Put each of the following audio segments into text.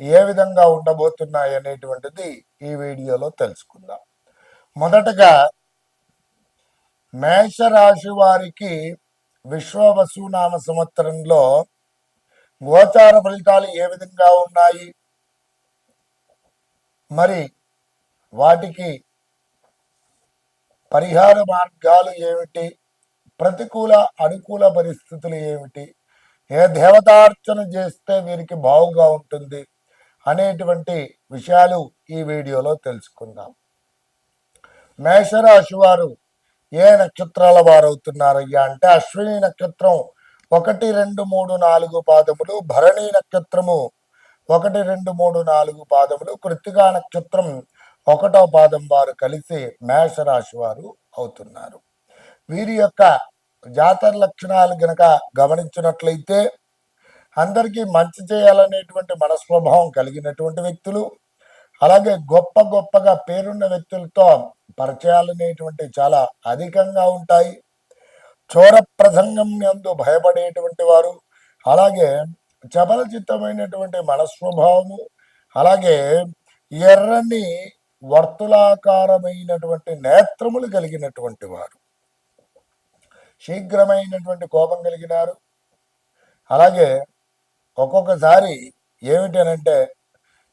ఏ విధంగా ఉండబోతున్నాయి అనేటువంటిది ఈ వీడియోలో తెలుసుకుందాం. మొదటగా మేషరాశి వారికి విశ్వ వసునామ సంవత్సరంలో గోచార ఫలితాలు ఏ విధంగా ఉన్నాయి? మరి వాటికి పరిహార మార్గాలు ఏమిటి? ప్రతికూల అనుకూల పరిస్థితులు ఏమిటి? ఏ దేవతార్చన చేస్తే వీరికి బాగుగా ఉంటుంది? అనేటువంటి విషయాలు ఈ వీడియోలో తెలుసుకుందాం. మేషరాశి వారు ఏ నక్షత్రాల వారు అవుతున్నారయ్యా అంటే అశ్విని నక్షత్రం ఒకటి రెండు మూడు నాలుగు పాదములు భరణి నక్షత్రము ఒకటి రెండు మూడు నాలుగు పాదములు కృత్తికా నక్షత్రం ఒకటో పాదం వారు కలిసి మేషరాశి వారు అవుతున్నారు. వీరి యొక్క జాతర లక్షణాలు గనక గమనించినట్లయితే అందరికీ మంచి చేయాలనేటువంటి మనస్వభావం కలిగినటువంటి వ్యక్తులు అలాగే గొప్ప గొప్పగా పేరున్న వ్యక్తులతో పరిచయాలు అనేటువంటి చాలా అధికంగా ఉంటాయి. చోర ప్రసంగం ఎందు భయపడేటువంటి వారు అలాగే చపలచిత్తమైనటువంటి మనస్వభావము అలాగే ఎర్రని వర్తులాకారమైనటువంటి నేత్రములు కలిగినటువంటి వారు. శీఘ్రమైనటువంటి కోపం కలిగినారు. అలాగే ఒక్కొక్కసారి ఏమిటనంటే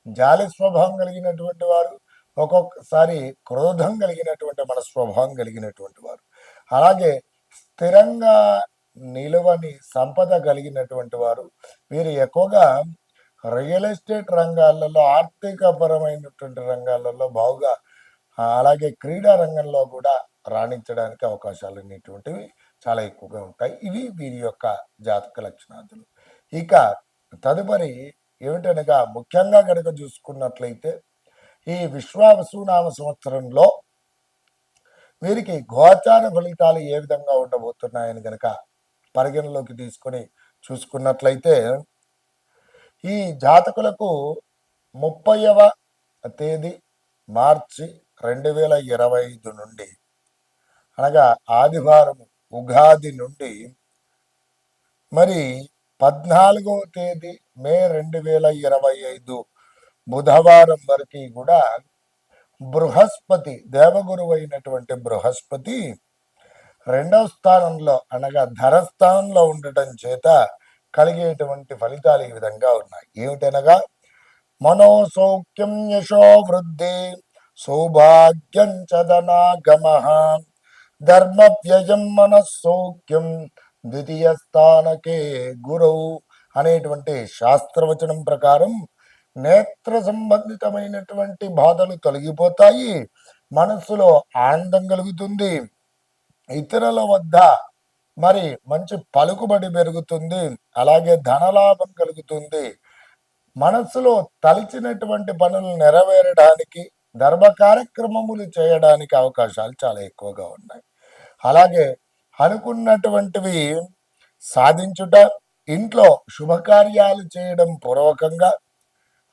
జాలి స్వభావం కలిగినటువంటి వారు ఒక్కొక్కసారి క్రోధం కలిగినటువంటి మన స్వభావం కలిగినటువంటి వారు. అలాగే స్థిరంగా నిలువని సంపద కలిగినటువంటి వారు వీరు ఎక్కువగా రియల్ ఎస్టేట్ రంగాలలో ఆర్థికపరమైనటువంటి రంగాలలో బాగుగా అలాగే క్రీడా రంగంలో కూడా రాణించడానికి అవకాశాలు అనేటువంటివి చాలా ఎక్కువగా ఉంటాయి. ఇవి వీరి యొక్క జాతక లక్షణాలు ఇక తదుపరి ఏమిటనగా ముఖ్యంగా కనుక చూసుకున్నట్లయితే ఈ విశ్వావసునామ సంవత్సరంలో వీరికి గోచార ఫలితాలు ఏ విధంగా ఉండబోతున్నాయని కనుక పరిగణలోకి తీసుకొని చూసుకున్నట్లయితే ఈ జాతకులకు ముప్పైవ తేదీ మార్చి రెండు వేల ఇరవై ఐదు నుండి అనగా ఆదివారం ఉగాది నుండి మరి పద్నాలుగో తేదీ మే రెండు వేల ఇరవై ఐదు బుధవారం వరకు కూడా బృహస్పతి దేవగురువు అయినటువంటి బృహస్పతి రెండవ స్థానంలో అనగా ధరస్థానంలో ఉండటం చేత కలిగేటువంటి ఫలితాలు ఈ విధంగా ఉన్నాయి. ఏమిటనగా మనోసౌఖ్యం యశో వృద్ధి సౌభాగ్యం చదనాగమ ధర్మ వ్యయం మనస్సౌఖ్యం ద్వితీయ స్థానకే గురవు అనేటువంటి శాస్త్రవచనం ప్రకారం నేత్ర సంబంధితమైనటువంటి బాధలు తొలగిపోతాయి మనస్సులో ఆనందం కలుగుతుంది ఇతరుల వద్ద మరి మంచి పలుకుబడి పెరుగుతుంది అలాగే ధనలాభం కలుగుతుంది. మనస్సులో తలిచినటువంటి పనులు నెరవేరడానికి ధర్మ కార్యక్రమములు చేయడానికి అవకాశాలు చాలా ఎక్కువగా ఉన్నాయి. అలాగే అనుకున్నటువంటివి సాధించుట ఇంట్లో శుభకార్యాలు చేయడం పూర్వకంగా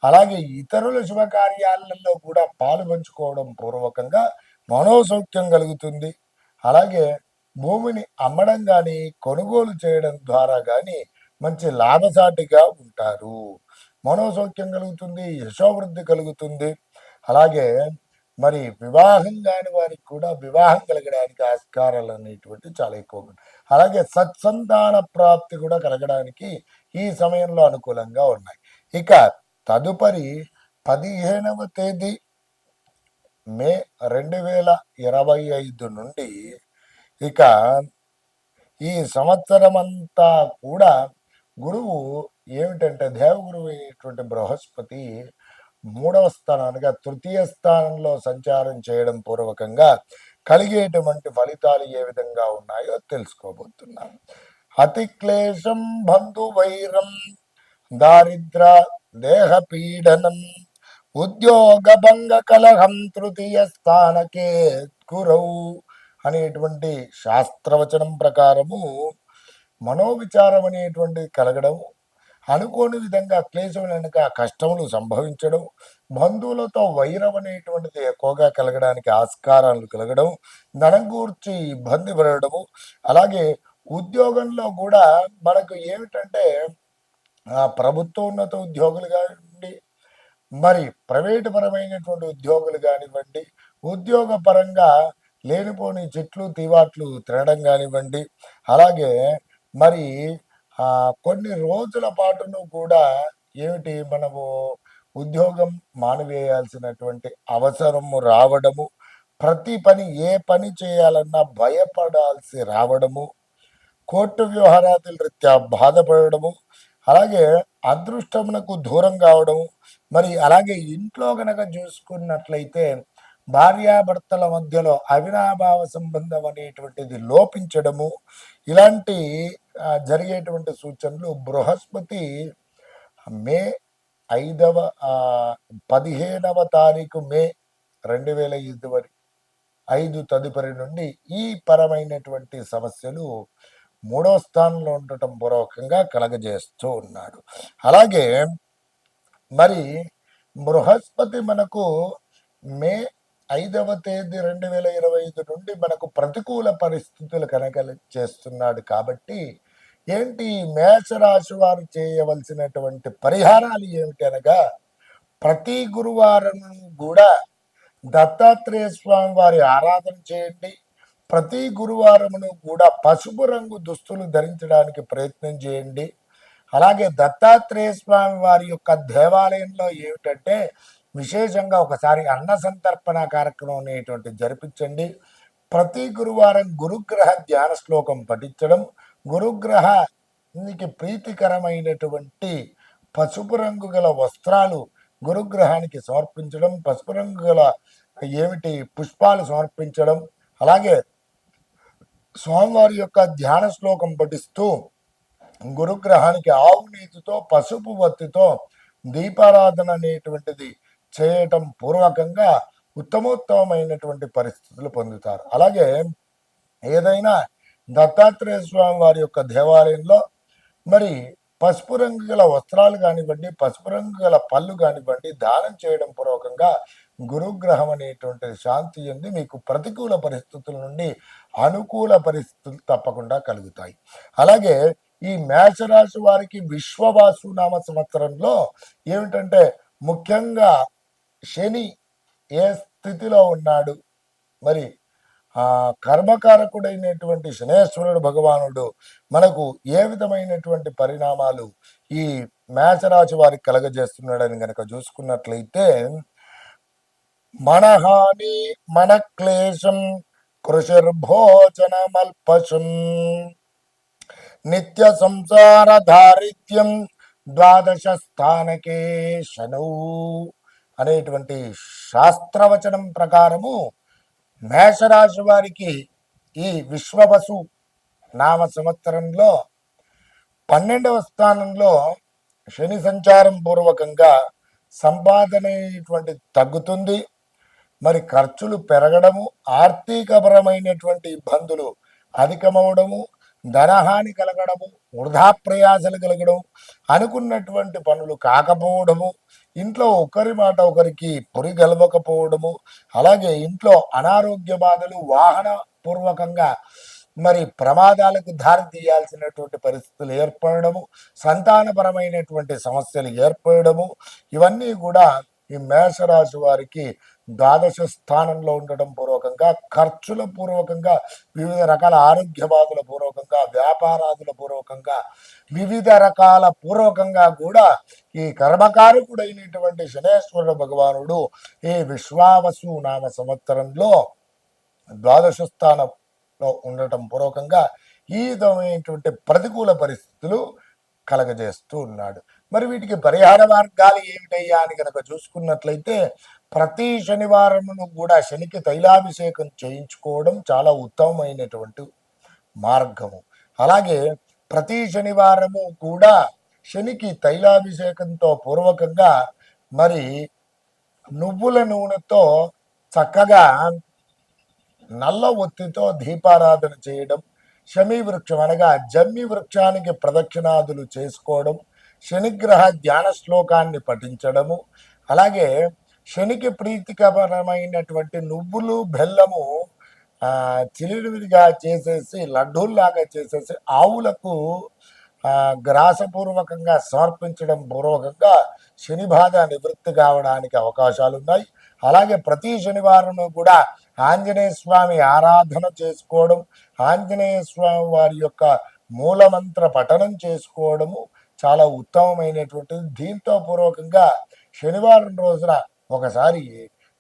అలాగే ఇతరుల శుభకార్యాలలో కూడా పాలు పంచుకోవడం పూర్వకంగా మనోసౌఖ్యం కలుగుతుంది. అలాగే భూమిని అమ్మడం కానీ కొనుగోలు చేయడం ద్వారా కానీ మంచి లాభసాటిగా ఉంటారు. మనోసౌఖ్యం కలుగుతుంది యశోవృద్ధి కలుగుతుంది. అలాగే మరి వివాహం కాని వారికి కూడా వివాహం కలగడానికి ఆస్కారాలు అనేటువంటి చాలా ఎక్కువగా అలాగే సత్సంతాన ప్రాప్తి కూడా కలగడానికి ఈ సమయంలో అనుకూలంగా ఉన్నాయి. ఇక తదుపరి పదిహేనవ తేదీ మే రెండు వేల ఇరవై ఐదు నుండి ఇక ఈ సంవత్సరం అంతా కూడా గురువు ఏమిటంటే దేవగురువు అయినటువంటి బృహస్పతి మూడవ స్థానానికి తృతీయ స్థానంలో సంచారం చేయడం పూర్వకంగా కలిగేటువంటి ఫలితాలు ఏ విధంగా ఉన్నాయో తెలుసుకోబోతున్నాం అతి క్లేశం బంధు వైరం దారిద్ర దేహ పీడనం ఉద్యోగ భంగ కలహం తృతీయ స్థానకే కురవు అనేటువంటి శాస్త్రవచనం ప్రకారము మనోవిచారం అనేటువంటిది కలగడం అనుకోని విధంగా క్లేశం వెనుక కష్టములు సంభవించడం బంధువులతో వైరం అనేటువంటిది ఎక్కువగా కలగడానికి ఆస్కారాలు కలగడం ధనం గూర్చి ఇబ్బంది పడడము అలాగే ఉద్యోగంలో కూడా మనకు ఏమిటంటే ప్రభుత్వ ఉన్నత ఉద్యోగులు కానివ్వండి మరి ప్రైవేటు పరమైనటువంటి ఉద్యోగులు కానివ్వండి ఉద్యోగ పరంగా లేనిపోని చెట్లు తీవాట్లు తినడం కానివ్వండి అలాగే మరి కొన్ని రోజుల పాటును కూడా ఏమిటి మనము ఉద్యోగం మానివేయాల్సినటువంటి అవసరము రావడము ప్రతి పని ఏ పని చేయాలన్నా భయపడాల్సి రావడము కోర్టు వ్యవహారాదుల రీత్యా బాధపడము అలాగే అదృష్టమునకు దూరం కావడం మరి అలాగే ఇంట్లో గనక చూసుకున్నట్లయితే భార్యాభర్తల మధ్యలో అవినాభావ సంబంధం అనేటువంటిది లోపించడము ఇలాంటి జరిగేటువంటి సూచనలు బృహస్పతి మే ఐదవ పదిహేనవ తారీఖు మే రెండు వేల ఇరవై ఐదు తదుపరి నుండి ఈ పరమైనటువంటి సమస్యలు మూడో స్థానంలో ఉండటం పూర్వకంగా కలగజేస్తూ ఉన్నాడు. అలాగే మరి బృహస్పతి మనకు మే ఐదవ తేదీ రెండు వేల ఇరవై ఐదు నుండి మనకు ప్రతికూల పరిస్థితులు కనుక చేస్తున్నాడు కాబట్టి ఏంటి మేషరాశి వారు చేయవలసినటువంటి పరిహారాలు ఏమిటి అనగా ప్రతి గురువారం కూడా దత్తాత్రేయ స్వామి వారి ఆరాధన చేయండి. ప్రతి గురువారమును కూడా పసుపు రంగు దుస్తులు ధరించడానికి ప్రయత్నం చేయండి. అలాగే దత్తాత్రేయ స్వామి వారి యొక్క దేవాలయంలో ఏమిటంటే విశేషంగా ఒకసారి అన్న సంతర్పణ కార్యక్రమం అనేటువంటి జరిపించండి. ప్రతి గురువారం గురుగ్రహ ధ్యాన శ్లోకం పఠించడం గురుగ్రహానికి ప్రీతికరమైనటువంటి పసుపు రంగు గల వస్త్రాలు గురుగ్రహానికి సమర్పించడం పసుపు రంగు గల ఏమిటి పుష్పాలు సమర్పించడం అలాగే స్వామివారి యొక్క ధ్యాన శ్లోకం పఠిస్తూ గురుగ్రహానికి ఆవు నీతితో పసుపు వత్తితో దీపారాధన అనేటువంటిది చేయటం పూర్వకంగా ఉత్తమోత్తమైనటువంటి పరిస్థితులు పొందుతారు. అలాగే ఏదైనా దత్తాత్రేయ స్వామి వారి యొక్క దేవాలయంలో మరి పసుపు రంగు గల వస్త్రాలు కానివ్వండి పసుపు రంగు గల పళ్ళు కానివ్వండి దానం చేయడం పూర్వకంగా గురుగ్రహం అనేటువంటి శాంతి ఎందు మీకు ప్రతికూల పరిస్థితుల నుండి అనుకూల పరిస్థితులు తప్పకుండా కలుగుతాయి. అలాగే ఈ మేషరాశి వారికి విశ్వవాసు నామ సంవత్సరంలో ఏమిటంటే ముఖ్యంగా శని ఏ స్థితిలో ఉన్నాడు? మరి ఆ కర్మకారకుడైనటువంటి శనేశ్వరుడు భగవానుడు మనకు ఏ విధమైనటువంటి పరిణామాలు ఈ మేషరాశి వారికి కలగజేస్తున్నాడని గనక చూసుకున్నట్లయితే మనహాని మన క్లేశం కృషిర్భోజనమల్పశం నిత్య సంసార దారిద్ర్యం ద్వాదశ స్థానకే శనౌ. అనేటువంటి శాస్త్రవచనం ప్రకారము మేషరాశి వారికి ఈ విశ్వవసు నామ సంవత్సరంలో పన్నెండవ స్థానంలో శని సంచారం పూర్వకంగా సంపాదన తగ్గుతుంది. మరి ఖర్చులు పెరగడము ఆర్థికపరమైనటువంటి ఇబ్బందులు అధికమవడము ధనహాని కలగడము వృధా ప్రయాసలు కలగడం అనుకున్నటువంటి పనులు కాకపోవడము ఇంట్లో ఒకరి మాట ఒకరికి పొరి గెలవకపోవడము అలాగే ఇంట్లో అనారోగ్య బాధలు వాహన పూర్వకంగా మరి ప్రమాదాలకు దారి తీయాల్సినటువంటి పరిస్థితులు ఏర్పడము సంతానపరమైనటువంటి సమస్యలు ఏర్పడము ఇవన్నీ కూడా ఈ మేషరాశి వారికి ద్వాదశ స్థానంలో ఉండడం పూర్వకంగా ఖర్చుల పూర్వకంగా వివిధ రకాల ఆరోగ్య బాధల పూర్వకంగా వ్యాపారాదుల పూర్వకంగా వివిధ రకాల పూర్వకంగా కూడా ఈ కర్మకారకుడైనటువంటి శనేశ్వరుడు భగవానుడు ఈ విశ్వావసు నామ సంవత్సరంలో ద్వాదశ స్థానంలో ఉండటం పూర్వకంగా ఈ విధమైనటువంటి ప్రతికూల పరిస్థితులు కలగజేస్తూ ఉన్నాడు. మరి వీటికి పరిహార మార్గాలు ఏమిటయ్యా అని కనుక చూసుకున్నట్లయితే ప్రతి శనివారమును కూడా శనికి తైలాభిషేకం చేయించుకోవడం చాలా ఉత్తమమైనటువంటి మార్గము. అలాగే ప్రతి శనివారము కూడా శనికి తైలాభిషేకంతో పూర్వకంగా మరి నువ్వుల నూనెతో చక్కగా నల్ల ఒత్తితో దీపారాధన చేయడం శమీ వృక్షం అనగా జమ్మి వృక్షానికి ప్రదక్షిణాదులు చేసుకోవడం శనిగ్రహ ధ్యాన శ్లోకాన్ని పఠించడము అలాగే శనికి ప్రీతికరమైనటువంటి నువ్వులు బెల్లము ఆ, చిలివిడిగా చేసేసి లడ్డూల్లాగా చేసేసి ఆవులకు గ్రాసపూర్వకంగా సమర్పించడం పూర్వకంగా శని బాధ నివృత్తి కావడానికి అవకాశాలు ఉన్నాయి అలాగే ప్రతి శనివారం కూడా ఆంజనేయ స్వామి ఆరాధన చేసుకోవడం ఆంజనేయ స్వామి వారి యొక్క మూలమంత్ర పఠనం చేసుకోవడము చాలా ఉత్తమమైనటువంటిది. దీంతో పూర్వకంగా శనివారం రోజున ఒకసారి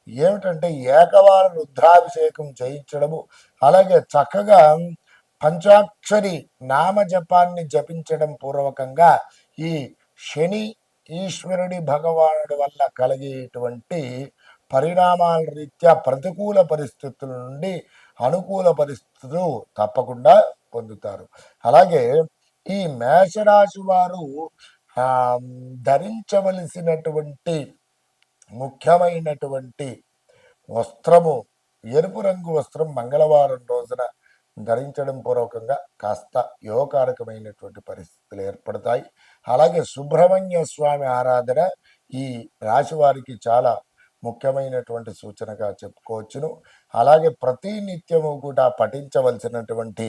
ఏమిటంటే ఏకవార రుద్రాభిషేకం చేయించడము అలాగే చక్కగా పంచాక్షరి నామజపాన్ని జపించడం పూర్వకంగా ఈ శని ఈశ్వరుడి భగవానుడి వల్ల కలిగేటువంటి పరిణామాల రీత్యా ప్రతికూల పరిస్థితుల నుండి అనుకూల పరిస్థితులు తప్పకుండా పొందుతారు. అలాగే ఈ మేషరాశి వారు ధరించవలసినటువంటి ముఖ్యమైనటువంటి వస్త్రము ఎరుపు రంగు వస్త్రం మంగళవారం రోజున ధరించడం పూర్వకంగా కాస్త యోగకారకమైనటువంటి పరిస్థితులు ఏర్పడతాయి. అలాగే సుబ్రహ్మణ్య స్వామి ఆరాధన ఈ రాశి వారికి చాలా ముఖ్యమైనటువంటి సూచనగా చెప్పుకోవచ్చును. అలాగే ప్రతి నిత్యము కూడా పఠించవలసినటువంటి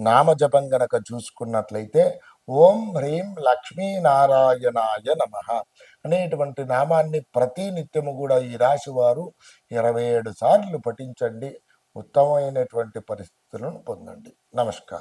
నామజపం గనక చూసుకున్నట్లయితే ఓం హ్రీం లక్ష్మీనారాయణాయ నమ అనేటువంటి నామాన్ని ప్రతి నిత్యము కూడా ఈ రాశి వారు ఇరవై ఏడు సార్లు పఠించండి. ఉత్తమమైనటువంటి పరిస్థితులను పొందండి. నమస్కారం.